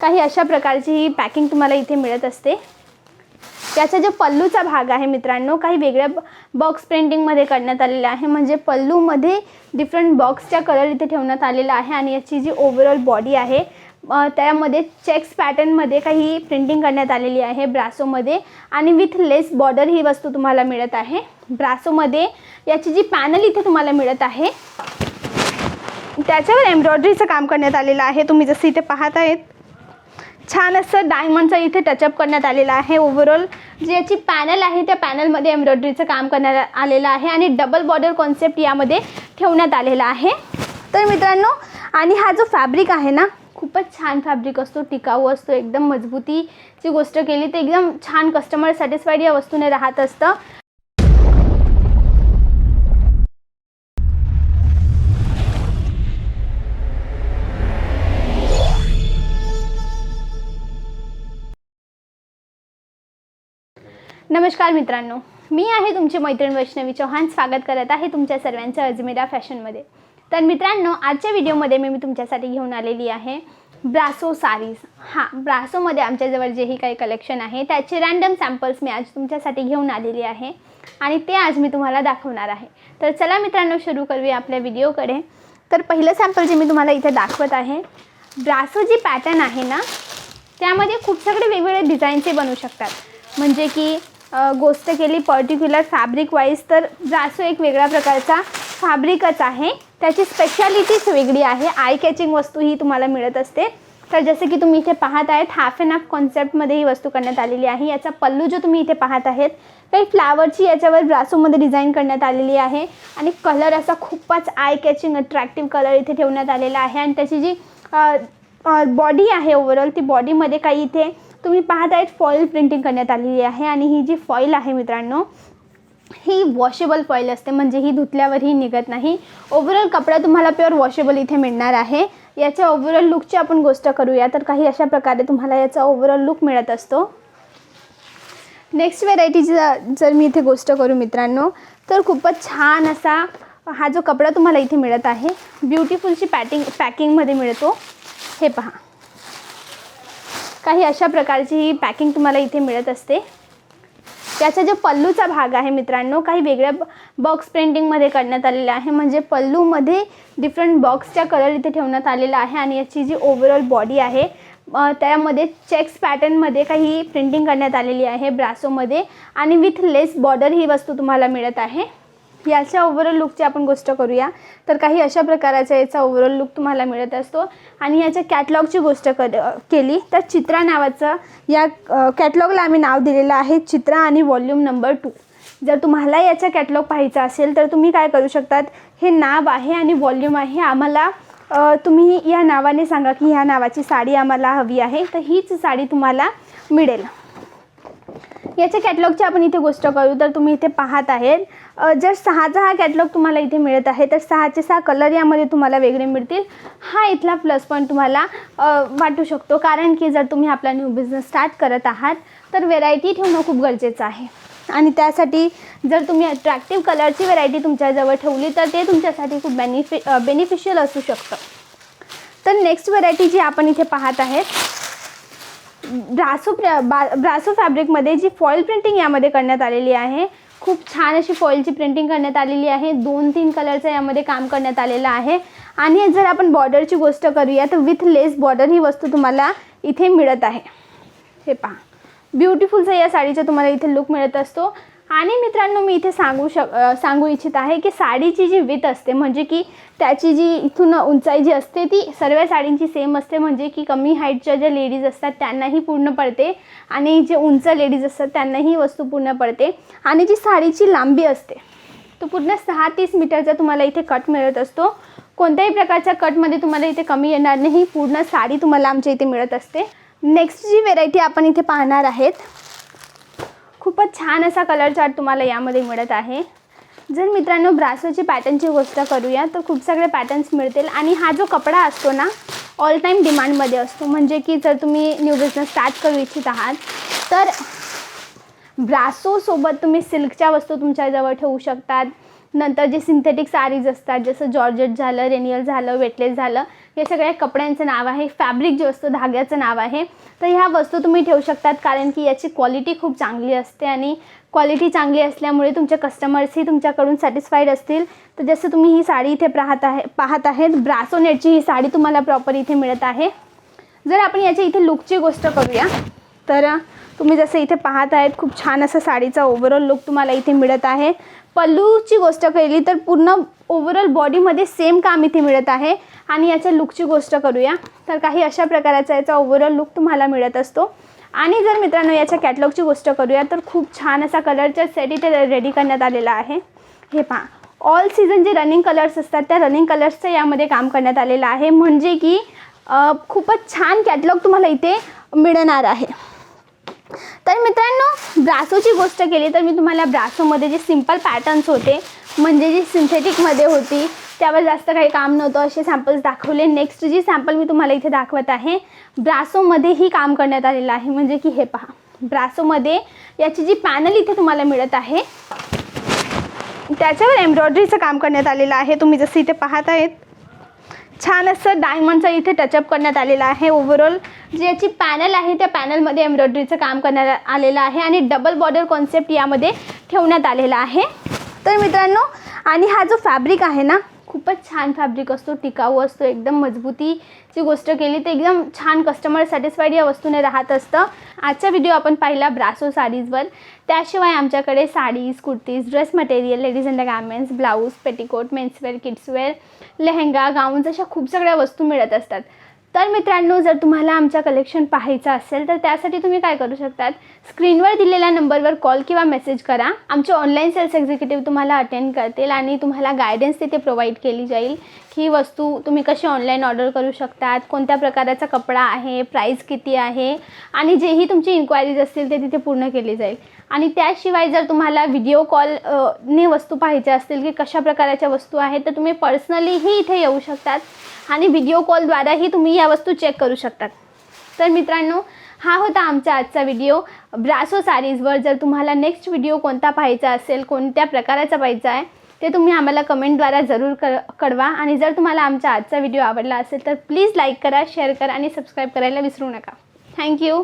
काही अशा प्रकारची ही पॅकिंग तुम्हाला इथे मिळत असते. त्याचा जो पल्लूचा भाग आहे मित्रांनो काही वेगळ्या बॉक्स प्रिंटिंगमध्ये करण्यात आलेला आहे. म्हणजे पल्लूमध्ये डिफरंट बॉक्सच्या कलर इथे ठेवण्यात आलेला आहे आणि याची जी ओव्हरऑल बॉडी आहे त्यामध्ये चेक्स पॅटर्नमध्ये काही प्रिंटिंग करण्यात आलेली आहे ब्रासोमध्ये आणि विथ लेस बॉर्डर ही वस्तू तुम्हाला मिळत आहे. ब्रासोमध्ये याची जी पॅनल इथे तुम्हाला मिळत आहे त्याच्यावर एम्ब्रॉयडरीचं काम करण्यात आलेलं आहे. तुम्ही जसं इथे पाहत आहेत छान असं डायमंडचं इथे टचअप करण्यात आलेलं आहे. ओव्हरऑल जी याची पॅनल आहे त्या पॅनलमध्ये एम्ब्रॉयडरीचं काम करण्यात आलेलं आहे आणि डबल बॉर्डर कॉन्सेप्ट यामध्ये ठेवण्यात आलेला आहे. तर मित्रांनो आणि हा जो फॅब्रिक आहे ना खूपच छान फॅब्रिक असतो टिकाऊ असतो एकदम मजबूतीची गोष्ट केली तर एकदम छान कस्टमर सॅटिस्फाईड या वस्तूने राहत असतं. नमस्कार मित्रांनो मी आहे तुमची मैत्रीण वैष्णवी चौहान. स्वागत करत आहे तुमच्या सर्वांचं अजमेरा फॅशनमध्ये. तर मित्रांनो आजच्या व्हिडिओमध्ये मी मी तुमच्यासाठी घेऊन आलेली आहे ब्रासो सारीज. हां ब्रासोमध्ये आमच्याजवळ जेही काही कलेक्शन आहे त्याचे रँडम सॅम्पल्स मी आज तुमच्यासाठी घेऊन आलेली आहे आणि ते आज मी तुम्हाला दाखवणार आहे. तर चला मित्रांनो सुरू करूया आपल्या व्हिडिओकडे. तर पहिलं सॅम्पल जे मी तुम्हाला इथे दाखवत आहे ब्रासो जी पॅटर्न आहे ना त्यामध्ये खूप सगळे वेगवेगळे डिझाईनचे बनू शकतात. म्हणजे की गोष्ट केली पर्टिक्युलर फॅब्रिक वाईज तर ब्रासो एक वेगळ्या प्रकारचा फॅब्रिकच आहे. त्याची स्पेशालिटीच वेगळी आहे. आय कॅचिंग वस्तू ही तुम्हाला मिळत असते. तर जसं की तुम्ही इथे पाहत आहेत हाफ अँड हाफ कॉन्सेप्टमध्ये ही वस्तू करण्यात आलेली आहे. याचा पल्लू जो तुम्ही इथे पाहत आहेत काही फ्लावरची याच्यावर ब्रासोमध्ये डिझाईन करण्यात आलेली आहे. आणि कलर असा खूपच आय कॅचिंग अट्रॅक्टिव्ह कलर इथे ठेवण्यात आलेला आहे. आणि त्याची जी बॉडी आहे ओवरऑल ती बॉडीमध्ये काही इथे तुम्ही पाहत आहेत फॉईल प्रिंटिंग करण्यात आलेली आहे आणि ही जी फॉईल आहे मित्रांनो ही वॉशेबल फॉईल असते. म्हणजे ही धुतल्यावरही निघत नाही. ओव्हरऑल कपडा तुम्हाला प्युअर वॉशेबल इथे मिळणार आहे. याच्या ओव्हरऑल लुकची आपण गोष्ट करूया. तर काही अशा प्रकारे तुम्हाला याचा ओव्हरऑल लुक मिळत असतो. नेक्स्ट व्हेरायटीची जर मी इथे गोष्ट करू मित्रांनो तर खूपच छान असा हा जो कपडा तुम्हाला इथे मिळत आहे ब्युटिफुलची पॅटिंग पॅकिंगमध्ये मिळतो. हे पहा. काही अशा प्रकारची ही पॅकिंग तुम्हाला इथे मिळत असते. त्याचा जो पल्लूचा भाग आहे मित्रांनो काही वेगळ्या बॉक्स प्रिंटिंगमध्ये करण्यात आलेला आहे. म्हणजे पल्लूमध्ये डिफरंट बॉक्सच्या कलर इथे ठेवण्यात आलेला आहे आणि याची जी ओव्हरऑल बॉडी आहे त्यामध्ये चेक्स पॅटर्नमध्ये काही प्रिंटिंग करण्यात आलेली आहे ब्रासोमध्ये आणि विथ लेस बॉर्डर ही वस्तू तुम्हाला मिळत आहे. याच्या ओव्हरऑल लुकची आपण गोष्ट करूया. तर काही अशा प्रकारचा याचा ओव्हरऑल लुक तुम्हाला मिळत असतो. आणि याच्या कॅटलॉगची गोष्ट कर केली तर चित्रा नावाचं या कॅटलॉगला आम्ही नाव दिलेलं आहे चित्रा आणि वॉल्यूम नंबर टू जर तुम्हाला याचा कॅटलॉग पाहायचा असेल तर तुम्ही काय करू शकतात? हे नाव आहे आणि वॉल्यूम आहे. आम्हाला तुम्ही या नावाने सांगा की ह्या नावाची साडी आम्हाला हवी आहे. तर हीच साडी तुम्हाला मिळेल. याच्या कॅटलॉगची आपण इथे गोष्ट करू तर तुम्ही इथे पाहत आहेत. जर सहाचा हा कॅटलॉग तुम्हाला इथे मिळत आहे तर सहाचे सहा कलर यामध्ये तुम्हाला वेगळे मिळतील. हा इथला प्लस पॉईंट तुम्हाला वाटू शकतो. कारण की जर तुम्ही आपला न्यू बिझनेस स्टार्ट करत आहात तर व्हेरायटी ठेवणं खूप गरजेचं आहे. आणि त्यासाठी जर तुम्ही अट्रॅक्टिव्ह कलरची व्हेरायटी तुमच्याजवळ ठेवली तर ते तुमच्यासाठी खूप बेनिफि बेनिफिशियल असू शकतं. तर नेक्स्ट व्हेरायटी जी आपण इथे पाहत आहेत ब्रासो प्र बा ब्रासो फॅब्रिकमध्ये जी फॉईल प्रिंटिंग यामध्ये करण्यात आलेली आहे खूप छान अशी फॉईलची प्रिंटिंग करण्यात आलेली आहे. दोन तीन कलरचं यामध्ये काम करण्यात आलेलं आहे. आणि जर आपण बॉर्डरची गोष्ट करूया तर विथ लेस बॉर्डर ही वस्तू तुम्हाला इथे मिळत आहे. हे पहा. ब्युटिफुलचा या साडीचा तुम्हाला इथे लुक मिळत असतो. आणि मित्रांनो मी इथे सांगू शक सांगू इच्छित आहे की साडीची जी विथ असते म्हणजे की त्याची जी इथून उंचाई जी असते ती सर्व साडींची सेम असते. म्हणजे की कमी हाईटच्या ज्या लेडीज असतात त्यांनाही पूर्ण पडते. आणि जे उंच लेडीज असतात त्यांनाही वस्तू पूर्ण पडते. आणि जी साडीची लांबी असते तो पूर्ण सहा तीस मीटरचा तुम्हाला इथे कट मिळत असतो. कोणत्याही प्रकारच्या कटमध्ये तुम्हाला इथे कमी येणार नाही. पूर्ण साडी तुम्हाला आमच्या इथे मिळत असते. नेक्स्ट जी व्हेरायटी आपण इथे पाहणार आहेत खूपच छान असा कलर चार्ट तुम्हाला यामध्ये मिळत आहे. जर मित्रांनो ब्रासोची पॅटर्नची गोष्ट करूया तर खूप सगळे पॅटर्न्स मिळतील. आणि हा जो कपडा असतो ना ऑल टाईम डिमांडमध्ये असतो. म्हणजे की जर तुम्ही न्यू बिझनेस स्टार्ट करू इच्छित आहात तर ब्रासोसोबत तुम्ही सिल्कच्या वस्तू तुमच्याजवळ ठेवू शकतात. नंतर जे सिंथेटिक सारीज असतात जसं जॉर्जेट झालं रेनियल झालं वेटलेस झालं हे सगळ्या कपड्यांचं नाव आहे फॅब्रिक जे असतो धाग्याचं नाव आहे. तर ह्या वस्तू तुम्ही ठेवू शकतात कारण की याची क्वालिटी खूप चांगली असते आणि क्वालिटी चांगली असल्यामुळे तुमचे कस्टमर्सही तुमच्याकडून सॅटिस्फाईड असतील. तर जसं तुम्ही ही साडी इथे पाहत आहे पाहत आहेत ब्रासोनेटची ही साडी तुम्हाला प्रॉपर इथे मिळत आहे. जर आपण याच्या इथे लुकची गोष्ट करूया. तर तुम्ही जसं इथे पाहत आहेत खूप छान असं साडीचा ओव्हरऑल लुक तुम्हाला इथे मिळत आहे. पल्लूची गोष्ट केली तर पूर्ण ओव्हरऑल बॉडीमध्ये सेम काम इथे मिळत आहे. आणि याच्या लुकची गोष्ट करूया. तर काही अशा प्रकारचा याचा ओव्हरऑल लुक तुम्हाला मिळत असतो. आणि जर मित्रांनो याच्या कॅटलॉगची गोष्ट करूया तर खूप छान असा कलरचा सेट इथे रेडी करण्यात आलेला आहे. हे पहा. ऑल सीझन जे रनिंग कलर्स असतात त्या रनिंग कलर्सचं यामध्ये काम करण्यात आलेलं आहे. म्हणजे की खूपच छान कॅटलॉग तुम्हाला इथे मिळणार आहे. तर मित्रांनो ब्रासोची गोष्ट केली तर मी तुम्हाला ब्रासोमध्ये जे सिंपल पॅटर्न्स होते म्हणजे जी सिंथेटिकमध्ये होती त्यावर जास्त काही काम नव्हतं. असे सॅम्पल्स दाखवले. नेक्स्ट जी सॅम्पल मी तुम्हाला इथे दाखवत आहे ब्रासोमध्येही काम करण्यात आलेलं आहे. म्हणजे की हे पहा. ब्रासोमध्ये याची जी पॅनल इथे तुम्हाला मिळत आहे त्याच्यावर एम्ब्रॉयडरीचं काम करण्यात आलेलं आहे. तुम्ही जसं इथे पाहत आहेत छान असं डायमंडचं इथे टचअप करण्यात आलेलं आहे. ओव्हरऑल जी याची पॅनल आहे त्या पॅनलमध्ये एम्ब्रॉयडरीचं काम करण्यात आलेलं आहे आणि डबल बॉर्डर कॉन्सेप्ट यामध्ये ठेवण्यात आलेला आहे. तर मित्रांनो आणि हा जो फॅब्रिक आहे ना खूपच छान फॅब्रिक असतो टिकाऊ असतो एकदम मजबूतीची गोष्ट केली तर एकदम छान कस्टमर सॅटिस्फाईड या वस्तूने राहत असतं. आजचा व्हिडिओ आपण पाहिला ब्रासो साडीजवर त्याशिवाय आमच्याकडे saris kurtis dress material ladies and garments blouse petticoat menswear kidswear lehenga gowns अशा खूप सगळ्या वस्तू मिळत असतात. तर मित्रांनो जर तुम्हाला आमच्या कलेक्शन पाहायचं असेल तर त्यासाठी तुम्ही काय करू शकतात? स्क्रीनवर दिलेल्या नंबरवर कॉल किंवा मेसेज करा. आमचे ऑनलाईन सेल्स एक्झिक्युटिव्ह तुम्हाला अटेंड करतील आणि तुम्हाला गायडन्स तिथे प्रोव्हाइड केली जाईल की ही वस्तू तुम्ही कशी ऑनलाईन ऑर्डर करू शकतात कोणत्या प्रकाराचा कपडा आहे प्राईस किती आहे आणि जेही तुमची इन्क्वायरीज असतील ते तिथे पूर्ण केली जाईल. आणि त्याशिवाय जर तुम्हाला व्हिडिओ कॉल ने वस्तू पाहायच्या असतील की कशा प्रकारच्या वस्तू आहेत तर तुम्ही पर्सनलीही इथे येऊ शकतात. आणि व्हिडिओ कॉलद्वाराही तुम्ही या वस्तू चेक करू शकतात. तर मित्रांनो हा होता आमचा आजचा व्हिडिओ ब्रासो सारीजवर जर तुम्हाला नेक्स्ट व्हिडिओ कोणता पाहायचा असेल कोणत्या प्रकाराचा पाहायचा आहे ते तुम्ही आम्हाला कमेंटद्वारा जरूर क कळवा. आणि जर तुम्हाला आमचा आजचा व्हिडिओ आवडला असेल तर प्लीज लाईक करा शेअर करा आणि सबस्क्राईब करायला विसरू नका. थँक्यू